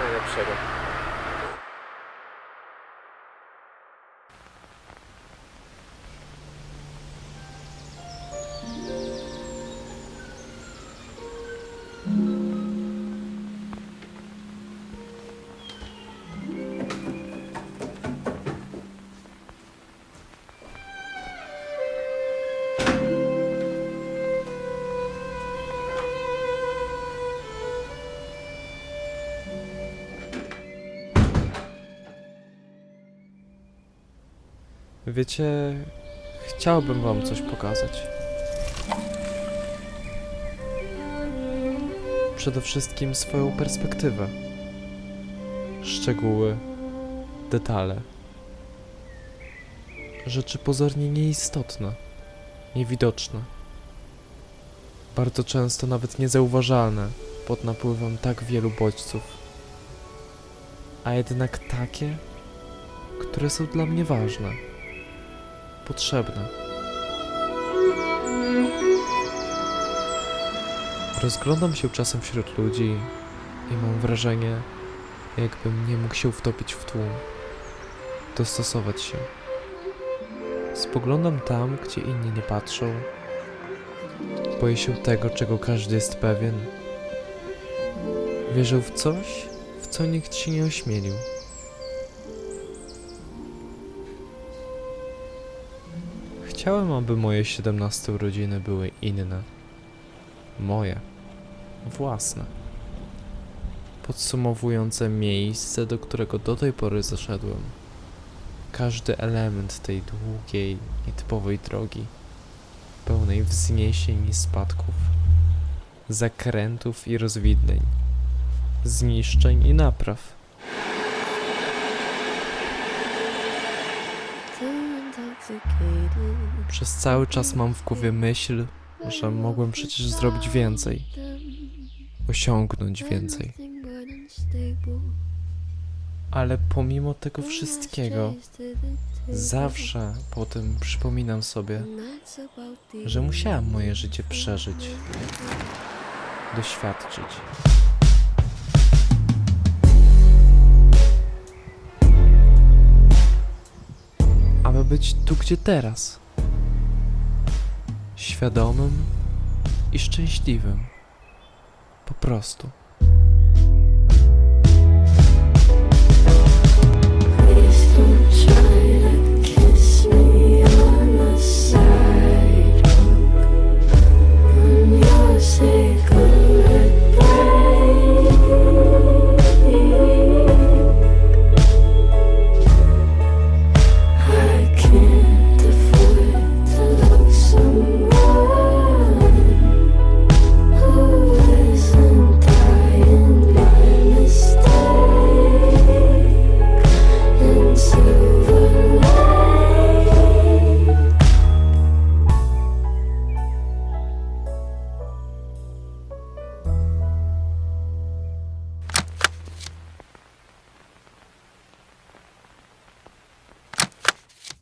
Aynen yapışacak. Wiecie, chciałbym wam coś pokazać. Przede wszystkim swoją perspektywę. Szczegóły, detale. Rzeczy pozornie nieistotne, niewidoczne. Bardzo często nawet niezauważalne pod napływem tak wielu bodźców. A jednak takie, które są dla mnie ważne potrzebne. Rozglądam się czasem wśród ludzi i mam wrażenie, jakbym nie mógł się wtopić w tłum, dostosować się. Spoglądam tam, gdzie inni nie patrzą. Boję się tego, czego każdy jest pewien. Wierzę w coś, w co nikt się nie ośmielił. Chciałem, aby moje 17 urodziny były inne. Moje. Własne. Podsumowujące miejsce, do którego do tej pory zaszedłem. Każdy element tej długiej, nietypowej drogi, pełnej wzniesień i spadków, zakrętów i rozwidleń, zniszczeń i napraw. Przez cały czas mam w głowie myśl, że mogłem przecież zrobić więcej, osiągnąć więcej. Ale pomimo tego wszystkiego, zawsze potem przypominam sobie, że musiałem moje życie przeżyć, doświadczyć. Być tu, gdzie teraz. Świadomym i szczęśliwym. Po prostu.